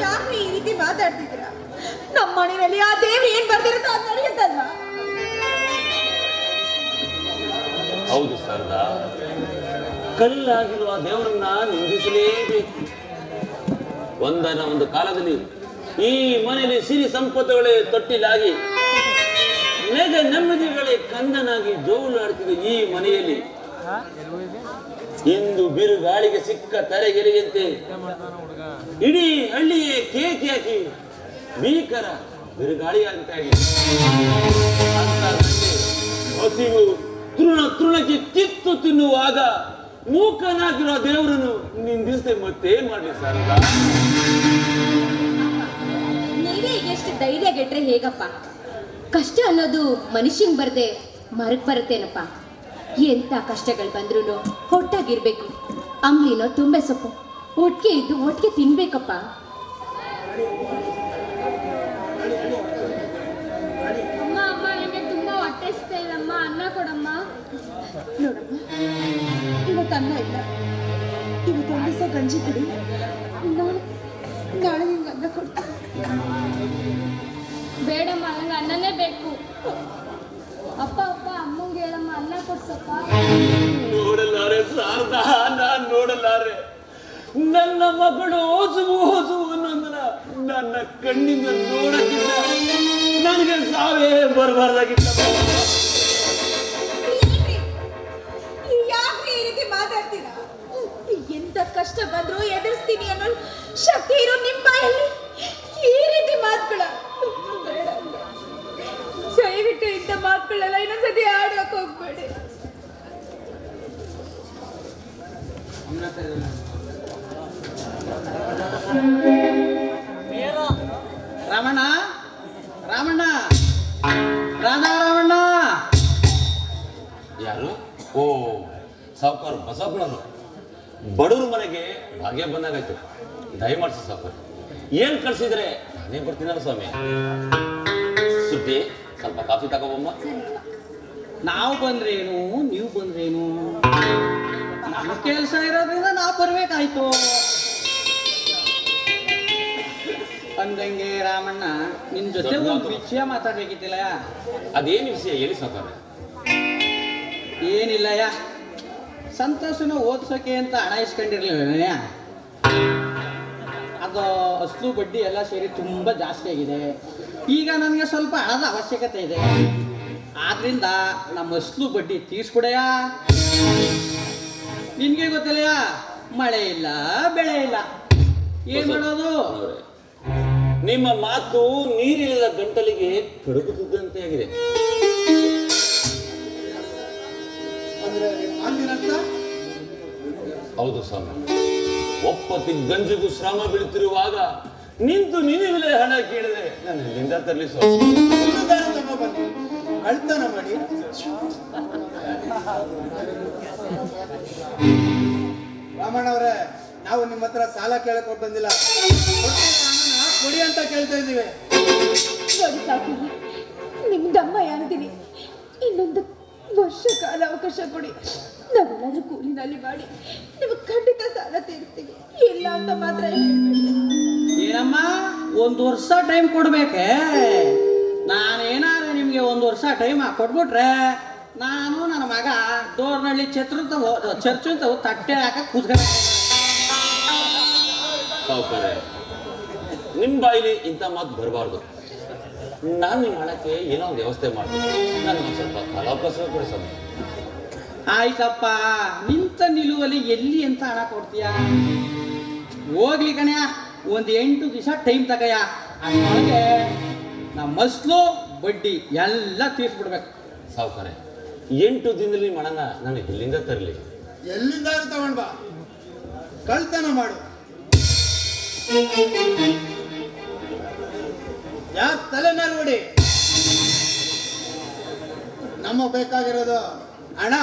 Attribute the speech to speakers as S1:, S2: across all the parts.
S1: ಯಾಕೆ ಈ ರೀತಿ ನಮ್ಮ ಮನೆಯಲ್ಲಿ ಆ ದೇವ್ರು ಏನ್ ಬರ್ದಿರುತ್ತೋ ಅದು ನಡೆಯುತ್ತಲ್ವಾ?
S2: ಹೌದು ಸರ್ದ. ಕಲ್ಲಾಗಿರುವ ದೇವರನ್ನ ನಿಂದಿಸಲೇಬೇಕು. ಒಂದನ ಒಂದು ಕಾಲದಲ್ಲಿ ಈ ಮನೆಯಲ್ಲಿ ಸಿರಿ ಸಂಪತ್ತುಗಳೇ ತೊಟ್ಟಿಲಾಗಿ ನೆಗ ನೆಮ್ಮದಿಗಳೇ ಕಂದನಾಗಿ ಜೋಗುಲಾಡ್ತಿದ್ದ ಈ ಮನೆಯಲ್ಲಿ ಇಂದು ಬಿರುಗಾಳಿಗೆ ಸಿಕ್ಕ ತಲೆಗೆರೆಯಂತೆ. ಇಡೀ ಹಳ್ಳಿಯೇ ಕೇಕೆ ಹಾಕಿ ಭೀಕರ ನನಗೆ ಹಸಿವು ತೃಣ ತೃಣಕ್ಕೆ ಕಿತ್ತು ತಿನ್ನುವಾಗ ಮೂಕನಾಗಿರೋ ದೇವರನ್ನು ನಿಂದಿಸದೆ ಮತ್ತೆ ಮಾಡಿ ಸರ್
S3: ಎಷ್ಟು ಧೈರ್ಯ ಗೆಟ್ರೆ ಹೇಗಪ್ಪ? ಕಷ್ಟ ಅನ್ನೋದು ಮನುಷ್ಯಂಗ್ ಬರ್ದೆ ಮರಕ್ ಬರುತ್ತೇನಪ್ಪ. ಎಂಥ ಕಷ್ಟಗಳು ಬಂದ್ರೂ ಹೊಟ್ಟಾಗಿರ್ಬೇಕು. ಅಂಬ್ಲಿನೋ ತುಂಬೆ ಸೊಪ್ಪು. ಒಟ್ಟಿಗೆ ಇದ್ದು ಒಟ್ಟಿಗೆ ತಿನ್ಬೇಕಪ್ಪ.
S4: ಅಮ್ಮ ಅಮ್ಮ ನನಗೆ ತುಂಬಾ ಹೊಟ್ಟೆ ಇಲ್ಲಮ್ಮ. ಅನ್ನ ಕೊಡಮ್ಮ.
S1: ನೋಡಮ್ಮ ಇವತ್ತು ಅನ್ನ ಇಲ್ಲ. ಇವತ್ತು ಒಂದು ದಿವಸ ಗಂಜಿ ಕುಡಿ. ನಾಳೆ ನಾಳೆ ನಿಮ್ಗೆ ಅನ್ನ ಕೊಡ್ತೀನಿ.
S4: ಬೇಡಮ್ಮ ನಂಗೆ ಅನ್ನನೇ ಬೇಕು ಅಪ್ಪ ಅಪ್ಪ ಅಮ್ಮಂಗೆ ಹೇಳಮ್ಮ ಅನ್ನ ಕೊಡ್ಸಪ್ಪ
S2: ನೋಡಲಾರೆ ಶಾರದ ನಾನ್ ನೋಡಲಾರೆ. ನನ್ನ ಮಗಳು ಓದು ಓದು ಅನ್ನೋದನ್ನ ನನ್ನ ಕಣ್ಣಿಂದ ನೋಡಕ್ಕಿಲ್ಲ. ನನಗೆ ಸಾವೇ ಬರಬಾರ್ದಾಗಿತ್ತ.
S1: ಎಂತ ಕಷ್ಟ ಬಂದ್ರು ಎದುರಿಸ್ತೀನಿ ಅನ್ನೋ ಶಕ್ತಿ ಇರೋ ನಿಮ್ಮ ಬಾಯಲ್ಲಿ ಈ ರೀತಿ ಮಾತುಗಳ. ದಯವಿಟ್ಟು ಇಂಥ ಮಾತುಗಳೆಲ್ಲ ಇನ್ನೊಂದ್ಸತಿ ಆಡೋಕೆ ಹೋಗ್ಬೇಡಿ.
S5: ರಾಮಣ್ಣ ರಾಮಣ್ಣ ರಾಧಾ ರಾಮಣ್ಣ
S2: ಯಾರು? ಓ ಸಾವುಕಾರ ಬಸಪ್ಪನವರು ಬಡವ್ರ ಮನೆಗೆ ಭಾಗ್ಯ ಬಂದಾಗಾಯ್ತು. ದಯಮಾಡಿಸಿ ಸಾವುಕಾರ. ಏನ್ ಕಳ್ಸಿದ್ರೆ ನಾನೇ ಬರ್ತೀನಲ್ಲ ಸ್ವಾಮಿ. ಸುದ್ದಿ? ಸ್ವಲ್ಪ ಕಾಫಿ ತಗೋಬಮ್ಮ.
S5: ನಾವು ಬಂದ್ರೇನು? ನೀವು ಬಂದ್ರೇನು? ನಮ್ಮ ಕೆಲಸ ಇರೋದ್ರಿಂದ ನಾವು ಬರ್ಬೇಕಾಯ್ತು. ಅಂದಂಗೆ ರಾಮಣ್ಣ ನಿನ್ ಜೊತೆ ಒಂದು ವಿಷಯ ಮಾತಾಡ್ಬೇಕಿತ್ತಿಲ್ಲ?
S2: ಅದೇನು ವಿಷಯ ಹೇಳಿ ಸ್ವಲ್ಪ
S5: ಏನಿಲ್ಲಯ್ಯ ಸಂತೋಷನ ಓದ್ಸೋಕೆ ಅಂತ ಹಣ ಇಸ್ಕೊಂಡಿರ್ಲಿಲ್ಲ ಅದು ಅಸಲು ಬಡ್ಡಿ ಎಲ್ಲ ಸೇರಿ ತುಂಬ ಜಾಸ್ತಿ ಆಗಿದೆ. ಈಗ ನನಗೆ ಸ್ವಲ್ಪ ಹಣದ ಅವಶ್ಯಕತೆ ಇದೆ. ಆದ್ರಿಂದ ನಮ್ಮ ಅಸ್ಲು ಬಡ್ಡಿ ತೀರ್ಸ್ಕೊಡೆಯಾ? ನಿನ್ಗೆ ಗೊತ್ತಿಲ್ಲಯ್ಯ ಮಳೆ ಇಲ್ಲ ಬೆಳೆ ಇಲ್ಲ. ಏನ್ ಮಾಡೋದು?
S2: ನಿಮ್ಮ ಮಾತು ನೀರಿಲ್ಲದ ಗಂಟಲಿಗೆ ಕಡುಗುತ್ತಿದ್ದಂತೆ ಆಗಿದೆ. ಹೌದು ಸ್ವಾಮಿ. ಒಪ್ಪತ್ತಿ ಗಂಜಿಗೂ ಶ್ರಮ ಬೀಳುತ್ತಿರುವಾಗ ನಿಂತು ನಿನಗೆ ಹಣ ಕೇಳಿದ್ರೆ ನಾನು ಎಲ್ಲಿಂದ ತರಲಿ
S6: ಕಳ್ತನ ಮಾಡಿ. ರಾಮಣ್ಣವ್ರೆ ನಾವು ನಿಮ್ಮ ಹತ್ರ ಸಾಲ ಕೇಳಕ್ ಬಂದಿಲ್ಲ. ಕೊಡಿ ಅಂತ ಕೇಳ್ತಾ ಇದ್ದೀವಿ.
S1: ಸಾಕು. ನಿಮ್ದಮ್ಮ ಯಾರಿದ್ದೀನಿ ಇನ್ನೊಂದು ವರ್ಷ ಕಾಲ ಅವಕಾಶ ಕೊಡಿ. ನಾವೆಲ್ಲರೂ ಕೂಲಿನಲ್ಲಿ ಮಾಡಿ ನಿಮಗೆ ಖಂಡಿತ ಸಾಲ ತೀರಿಸ್ತೀವಿ. ಇಲ್ಲ ಅಂತ ಮಾತ್ರ ಹೇಳ್ಬೇಡಿ.
S5: ಏನಮ್ಮ ಒಂದು ವರ್ಷ ಟೈಮ್ ಕೊಡ್ಬೇಕೆ? ನಾನೇನಾದ್ರೆ ನಿಮಗೆ ಒಂದು ವರ್ಷ ಟೈಮ್ ಕೊಟ್ಬಿಟ್ರೆ ನಾನು ನನ್ನ ಮಗ ದೋರ್ನಳ್ಳಿ ಚರ್ಚ್ ಚರ್ಚು ಅಂತ ತಟ್ಟೆ ಹಾಕ ಕೂತ್ಕೊಂಡ.
S2: ಸಾವುಕಾರೆ ನಿಮ್ಮ ಬಾಯಿಲಿ ಇಂಥ ಮಾತು ಬರಬಾರ್ದು. ನಾನು ನಿಮ್ಮ ಹಣಕ್ಕೆ ಏನೋ ಒಂದು ವ್ಯವಸ್ಥೆ ಮಾಡ್ತೀನಿ. ನನಗೆ ಸ್ವಲ್ಪ
S5: ಆಯ್ತಪ್ಪ ನಿಂತ ನಿಲುವಲ್ಲಿ ಎಲ್ಲಿ ಅಂತ ಹಣ ಕೊಡ್ತೀಯ? ಹೋಗ್ಲಿ ಕಣ್ಯ. ಒಂದು ಎಂಟು ದಿವಸ ಟೈಮ್ ತಗಯ್ಯ ಅಷ್ಟೊಳಗೆ ನಮ್ಮ ಮಸ್ಲು ಬಡ್ಡಿ ಎಲ್ಲ ತೀರ್ಸ್ಬಿಡ್ಬೇಕು.
S2: ಸಾವುಕಾರ ಎಂಟು ದಿನದಲ್ಲಿ ಮಾಡೋಣ ನನಗೆ ನಾನು ಎಲ್ಲಿಂದ ತರಲಿ?
S6: ಎಲ್ಲಿಂದ ತಗೊಂಡ್ ಬಾ. ಕಳ್ತನ ಮಾಡು. ಯಾಕೆ ತಲೆ ಮೇಲೆ ನೋಡಿ ನಮ್ಮ ಬೇಕಾಗಿರೋದು ಹಣ.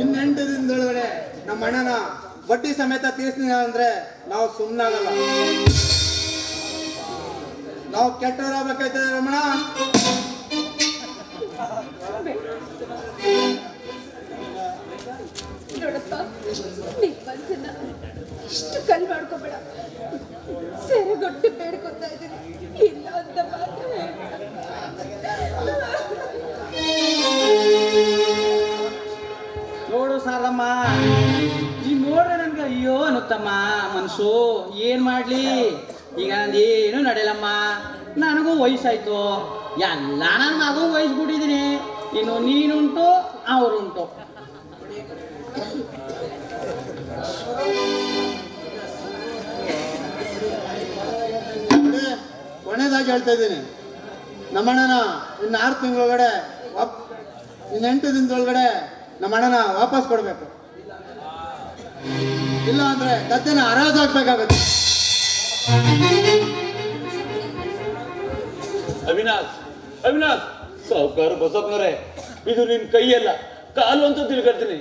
S6: ಇನ್ನೆಂಟು ದಿನದೊಳಗಡೆ ನಮ್ಮ ಹಣನ ಬಡ್ಡಿ ಸಮೇತ ತೀರ್ಸ್ತೀನಿ ಅಂದ್ರೆ ನಾವು ಸುಮ್ಮನಾಗಲ್ಲ ನಾವು ಕೆಟ್ಟವರಾಗಬೇಕಾಯ್ತದೆ ರಮಣ?
S1: ಇಷ್ಟು ಕಲ್ ಮಾಡ್ಕೋಬೇಡ. ಸೆರೆಗೊಟ್ಟು
S5: ಅನ್ನುತ್ತಮ್ಮ ಮನ್ಸು, ಏನ್ ಮಾಡ್ಲಿ? ಈಗ ಏನು ನಡೆಯಲಮ್ಮ ನನಗೂ ವಯಸ್ಸಾಯ್ತು. ಎಲ್ಲ ನನ್ನ ಮಗು ವಯಸ್ಬಿಟ್ಟಿದ್ದೀನಿ ಇನ್ನು ನೀನುಂಟು, ಅವರುಂಟು.
S6: ಕೊನೆದಾಗಿ ಹೇಳ್ತಾ ಇದ್ದೀನಿ. ನಮ್ಮಣ್ಣನ ಇನ್ನು ಆರು ತಿಂಗಳೊಳಗಡೆ ವಾಪ್ ಇನ್ನು ಎಂಟು ದಿನದೊಳಗಡೆ ನಮ್ಮಣ್ಣನ ವಾಪಸ್ ಕೊಡಬೇಕು. ಇಲ್ಲ ಅಂದ್ರೆ ಗದ್ದೆನ ಹರಾಜು ಹಾಕ್ಬೇಕಾಗತ್ತೆ
S2: ಅವಿನಾಶ್ ಅವಿನಾಶ್. ಸಾವುಕಾರ ಬಸಪ್ಪನವರೇ ಇದು ನಿನ್ ಕೈಯಲ್ಲ. ಕಾಲು ಅಂತ ತಿಳ್ಕೊಳ್ತೀನಿ.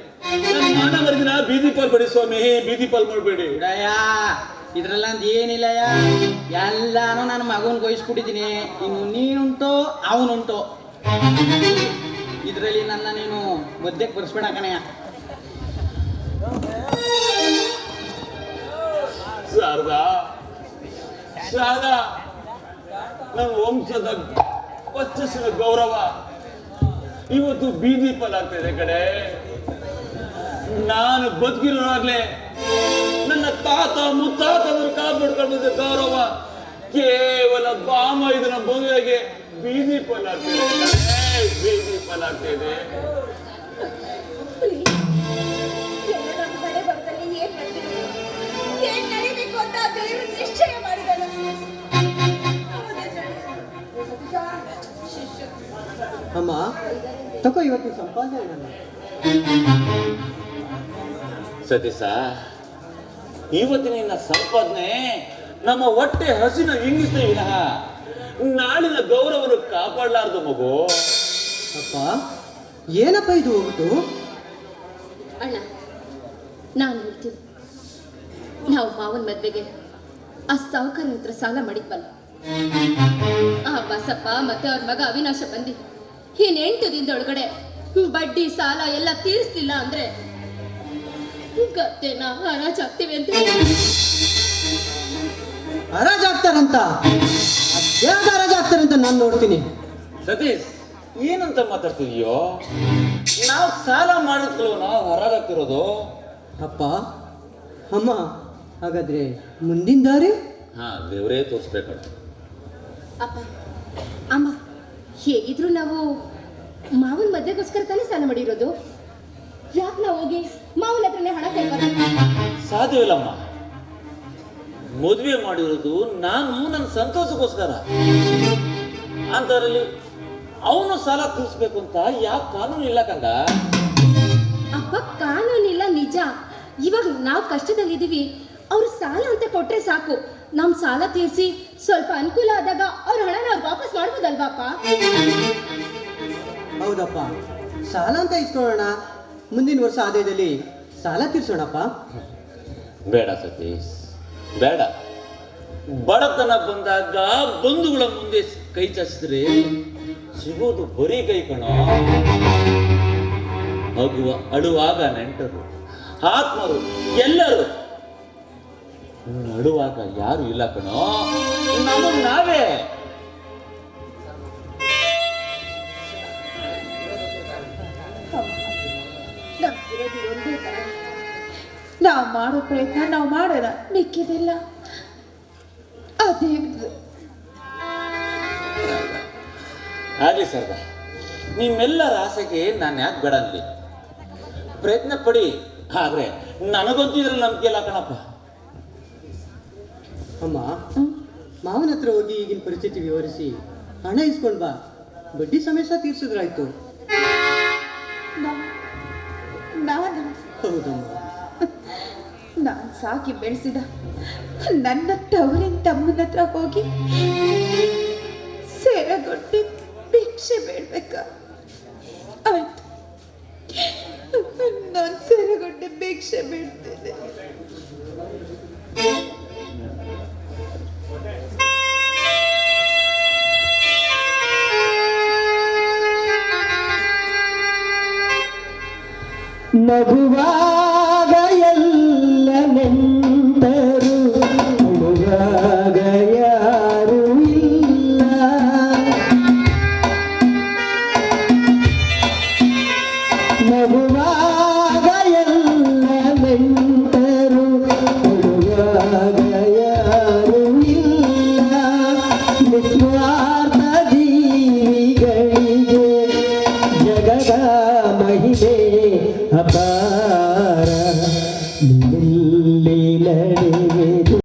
S2: ನನ್ನ ಮಾನ ಮರದಿನ ಬೀದಿ ಪಾಲ್ ಬಿಡಿ ಸ್ವಾಮಿ ಬೀದಿ ಪಾಲ್ ಮಾಡ್ಬೇಡಿ.
S5: ಇದ್ರಲ್ಲ ಅಂತ ಏನಿಲ್ಲ ಏನಿಲ್ಲಯ್ಯ? ಎಲ್ಲಾನು ನನ್ನ ಮಗುನ್ ಕೊಯ್ಸ್ಬಿಟ್ಟಿದ್ದೀನಿ. ಇನ್ನು ನೀನುಂಟೋ ಅವನುಂಟು. ಇದರಲ್ಲಿ ನನ್ನ ನೀನು ಮಧ್ಯಕ್ಕೆ ಬರ್ಸ್ಬೇಡ ಕಣಯ್ಯ.
S2: ಶಾರದಾ? ಶಾರದ, ನಮ್ಮ ವಂಶದ ವರ್ಚಸ್ಸಿನ ಗೌರವ. ಇವತ್ತು ಬೀದಿ ಪದಾಗ್ತಿದೆ ಇದೆ ಕಡೆ ನಾನು ಬದುಕಿರೋವಾಗ್ಲೇ ನನ್ನ ತಾತ ಮುತ್ತಾತಂದ್ರು ಕಾಪಾಡ್ಕೊಂಡಿದ್ದ ಗೌರವ ಕೇವಲ ಬಾಮ ಇದನ್ನ ಮದುವೆಗೆ ಬೀದಿ ಪಲಾಗ್ತಿದೆ ಬೀದಿ ಪಾಲಾಗ್ತಿದೆ
S7: ಅಮ್ಮ ತಗೋ ಇವತ್ತಿನ ಸಂಪಾದನೆ ನನ್ನ
S2: ಸತೀಶ ಇವತ್ತಿನ ಸಂಪಾದನೆ ನಮ್ಮ ಹೊಟ್ಟೆ ಹಸಿನ ಇಂಗಿಸ್ತೇ ವಿನಃ ನಾಳಿನ ಗೌರವನು ಕಾಪಾಡಲಾರ್ದು ಮಗು.
S7: ಅಪ್ಪ ಏನಪ್ಪ ಇದು ಹೋಗ್ಬಿಟ್ಟು?
S3: ಅಣ್ಣ ನಾನು ಹೇಳ್ತೀನಿ. ನಾವು ಮಾವನ ಮದ್ವೆಗೆ ಆ ಸಾವುಕಾರ ಹತ್ರ ಸಾಲ ಮಾಡಿದ್ವಲ್ಲ? ಆ ಬಸಪ್ಪ ಮತ್ತೆ ಅವ್ರ ಮಗ ಅವಿನಾಶ ಬಂದಿ ಇನ್ ಎಂಟು ದಿನದೊಳಗಡೆ ಬಡ್ಡಿ ಸಾಲ ಎಲ್ಲ ತೀರಿಸ್ಲಿಲ್ಲ ಅಂದ್ರೆ ಗತ್ತೇನ ಹರಾಜಾಗ್ತೀವಿ ಅಂತ
S7: ಹರಾಜ್ ಆಗ್ತಾರಂತ? ಅದ್ಯಾವ್ದು ಹರಾಜ್ ಆಗ್ತಾರಂತ ನಾನು ನೋಡ್ತೀನಿ.
S2: ಸತೀಶ್ ಏನಂತ ಮಾತಾಡ್ತಿದೀಯೋ? ನಾವು ಸಾಲ ಮಾಡಿದ್ಕೊಳ್ಳೋ ನಾವು ಹೊರಗಾಗ್ತಿರೋದು
S7: ಅಪ್ಪ. ಅಮ್ಮ ಹಾಗಾದ್ರೆ ಮುಂದಿನ ದಾರಿ?
S2: ಹಾ ದೇವರೇ ತೋರಿಸ್ಬೇಕು.
S3: ಅಪ್ಪ ಅಮ್ಮ ಹೇಗಿದ್ರು ನಾವು ಮಾವನ ಮದ್ವೆಗೋಸ್ಕರ ತಾನೇ ಸಾಲ ಮಾಡಿರೋದು? ಯಾಕೆ ನಾವು ಹೋಗಿ ಮಾವನ ಹತ್ರನೇ ಹಣ
S2: ಸಾಧ್ಯವಿಲ್ಲಮ್ಮ ಮದುವೆ ಮಾಡಿರೋದು ನಾನು ನನ್ನ ಸಂತೋಷಕ್ಕೋಸ್ಕರ. ಅಂತರಲ್ಲಿ ಅವನು ಸಾಲ ತೀರಿಸ್ಬೇಕು ಅಂತ ಯಾಕೆ ಕಾನೂನು ಇಲ್ಲ ಕಂದ
S3: ಅಪ್ಪ ಕಾನೂನಿಲ್ಲ ನಿಜ. ಇವಾಗ ನಾವು ಕಷ್ಟದಲ್ಲಿದ್ದೀವಿ. ಅವ್ರು ಸಾಲ ಅಂತ ಕೊಟ್ರೆ ಸಾಕು. ನಮ್ ಸಾಲ ತೀರಿಸಿ ಸ್ವಲ್ಪ ಅನುಕೂಲ ಆದಾಗ ಅವ್ರ ಹಣ ಅವ್ರು ವಾಪಸ್ ಮಾಡ್ಬೋದಲ್ವಾಪ್ಪ?
S7: ಹೌದಪ್ಪ. ಸಾಲ ಅಂತ ಇಸ್ಕೊಳ್ಳೋಣ. ಮುಂದಿನ ವರ್ಷ ಆದಾಯದಲ್ಲಿ ಸಾಲ ತೀರ್ಸೋಣಪ್ಪ.
S2: ಬೇಡ ಸತೀಶ್. ಬೇಡ. ಬಡತನ ಬಂದಾಗ ಬಂಧುಗಳ ಮುಂದೆ ಕೈ ಚಾಚಿದ್ರೆ ಸಿಗೋದು ಬರೀ ಕೈ ಕಣ. ಮಗುವ ಅಳುವಾಗ ನೆಂಟರು ಆತ್ಮರು ಎಲ್ಲರೂ ನಡುವಾಗ ಯಾರು ಇಲ್ಲ ಕಣೋ? ನಾವು
S1: ನಾವೇ. ನಾವು ಮಾಡೋ ಪ್ರಯತ್ನ ನಾವು ಮಾಡೋಣ. ಮಿಕ್ಕಿದೆಲ್ಲ. ಅದೇ
S2: ಆಗ್ಲಿ ಸರ್ದ ನಿಮ್ಮೆಲ್ಲರ ಆಸೆಗೆ ನಾನು ಯಾಕೆ ಬೇಡ ಪ್ರಯತ್ನ ಪಡಿ ಆದರೆ ನನಗೊಂತಿದ್ರೆ ಇಲ್ಲ ಕಣಪ್ಪ.
S7: ಅಮ್ಮ, ಮಾವನ ಹತ್ರ ಹೋಗಿ ಈಗಿನ ಪರಿಸ್ಥಿತಿ ವಿವರಿಸಿ, ಹಣ ಇಸ್ಕೊಂಡ್ ಬಾ. ಬಡ್ಡಿ ಸಮೇತ ತೀರ್ಸಿದ್ರಾಯ್ತು.
S1: ನಾನ್
S7: ಹೌದಮ್ಮ.
S1: ನಾನು ಸಾಕಿ ಬೆಳೆಸಿದ ನನ್ನ ತವರಿನ ತಮ್ಮನ ಹತ್ರ ಹೋಗಿ ಸೇರಗೊಟ್ಟಿ ಭಿಕ್ಷೆ ಬೇಡ್ಬೇಕ? ಆಯ್ತು. ನಾನು ಸೇರಗೊಟ್ಟೆ ಭಿಕ್ಷೆ ಬೇಡ್ತೇನೆ.
S7: ನಗುವಾಗ
S8: ಎಲ್ಲ